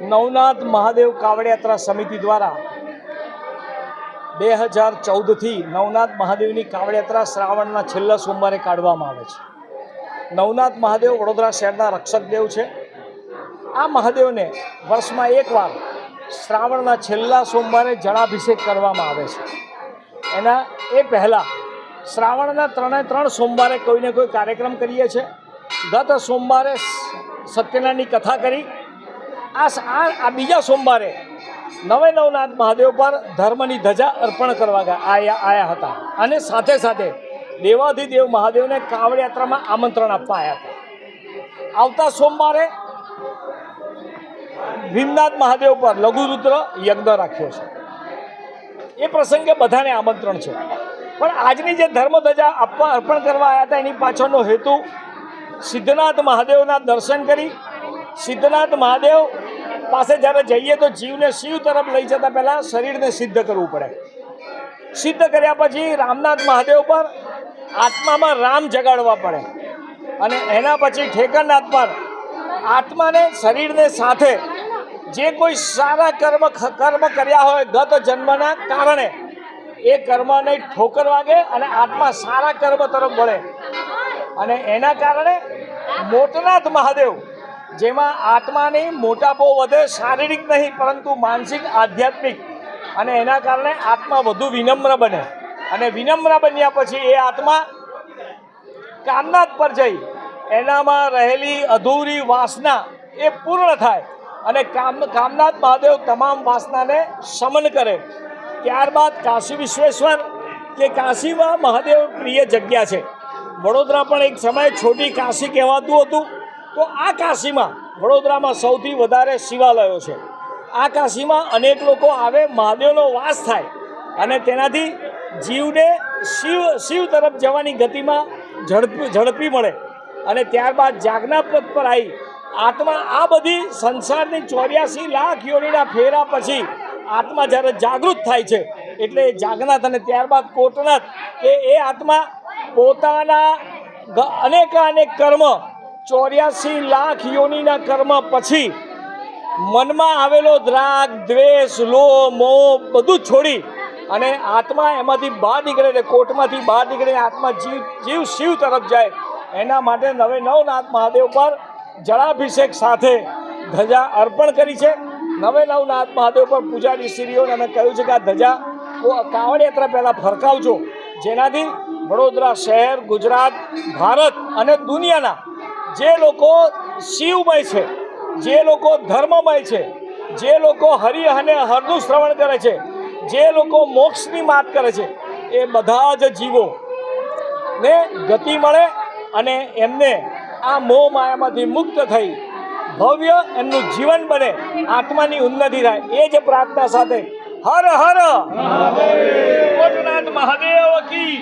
નવનાથ મહાદેવ કાવડ યાત્રા સમિતિ દ્વારા બે હજાર ચૌદથી નવનાથ મહાદેવની કાવડ યાત્રા શ્રાવણના છેલ્લા સોમવારે કાઢવામાં આવે છે. નવનાથ મહાદેવ વડોદરા શહેરના રક્ષક દેવ છે. આ મહાદેવને વર્ષમાં એકવાર શ્રાવણના છેલ્લા સોમવારે જળાભિષેક કરવામાં આવે છે. એના એ પહેલાં શ્રાવણના ત્રણે ત્રણ સોમવારે કોઈને કોઈ કાર્યક્રમ કરીએ છીએ. ગત સોમવારે સત્યનારાયણની કથા કરી. આ આ બીજા સોમવારે નવે નવનાથ મહાદેવ પર ધર્મની ધજા અર્પણ કરવા આવ્યા હતા. અને સાથે સાથે દેવાધિદેવ મહાદેવને કાવડ યાત્રામાં આમંત્રણ આપવા આવ્યા હતા. આવતા સોમવારે ભીમનાથ મહાદેવ પર લઘુરુદ્ર યજ્ઞ રાખ્યો છે. એ પ્રસંગે બધાને આમંત્રણ છે. પણ આજની જે ધર્મ ધજા આપવા અર્પણ કરવા આવ્યા હતા, એની પાછળનો હેતુ સિદ્ધનાથ મહાદેવના દર્શન કરી સિદ્ધનાથ મહાદેવ પાસે જ્યારે જઈએ તો જીવને શિવ તરફ લઈ જતા પહેલાં શરીરને સિદ્ધ કરવું પડે. સિદ્ધ કર્યા પછી રામનાથ મહાદેવ પર આત્મામાં રામ જગાડવા પડે અને એના પછી ઠેકરનાથ પર આત્માને શરીરને સાથે જે કોઈ સારા કર્મ કર્મ કર્યા હોય ગત જન્મના કારણે એ કર્મને ઠોકર વાગે અને આત્મા સારા કર્મ તરફ વળે. અને એના કારણે મોટનાથ મહાદેવ જેમાં આત્માની મોટાપો વધે, શારીરિક નહીં, પરંતુ માનસિક, આધ્યાત્મિક. અને એના કારણે આત્મા વધુ વિનમ્ર બને. અને વિનમ્ર બન્યા પછી એ આત્મા કામનાથ પર જઈ, એનામાં રહેલી અધૂરી વાસના એ પૂર્ણ થાય અને કામ, કામનાથ મહાદેવ તમામ વાસનાને શમન કરે. ત્યારબાદ કાશી વિશ્વેશ્વર કે કાશીમાં મહાદેવ પ્રિય જગ્યા છે. વડોદરા પણ એક સમય છોટી કાશી કહેવાતું હતું. તો આ કાશીમાં વડોદરામાં સૌથી વધારે શિવાલયો છે. આ કાશીમાં અનેક લોકો આવે, મહાદેવનો વાસ થાય અને તેનાથી જીવને શિવ શિવ તરફ જવાની ગતિમાં ઝડપી ઝડપી મળે અને ત્યારબાદ જાગના પદ પર આવી આત્મા આ બધી સંસારની ચોર્યાસી લાખ યોનીના ફેરા પછી આત્મા જ્યારે જાગૃત થાય છે, એટલે જાગનાથ અને ત્યારબાદ કોટનાથ કે એ આત્મા પોતાના અનેકાનેક કર્મ ચોર્યાસી લાખ યોનિના કર્મ પછી મનમાં આવેલો દ્રાગ, દ્વેષ લો મોહ બધું છોડી અને આત્મા એમાંથી બહાર નીકળે કોર્ટમાંથી બહાર નીકળીને આત્મા જીવ જીવ શિવ તરફ જાય. એના માટે નવે નવનાથ મહાદેવ પર જળાભિષેક સાથે ધજા અર્પણ કરી છે. નવે નવનાથ મહાદેવ પર પૂજારી શ્રીઓને અમે કહ્યું છે કે આ ધજા કાવડ યાત્રા પહેલાં ફરકાવજો. જેનાથી વડોદરા શહેર, ગુજરાત, ભારત અને દુનિયાના જે લોકો શિવમય છે, જે લોકો ધર્મમય છે, જે લોકો હરિ અને હરનું શ્રવણ કરે છે, જે લોકો મોક્ષની વાત કરે છે, એ બધા જ જીવો ને ગતિ મળે અને એમને આ મોહ માયામાંથી મુક્ત થઈ ભવ્ય એમનું જીવન બને, આત્માની ઉન્નતિ થાય. એ જ પ્રાર્થના સાથે હર હર મહાદેવ. કી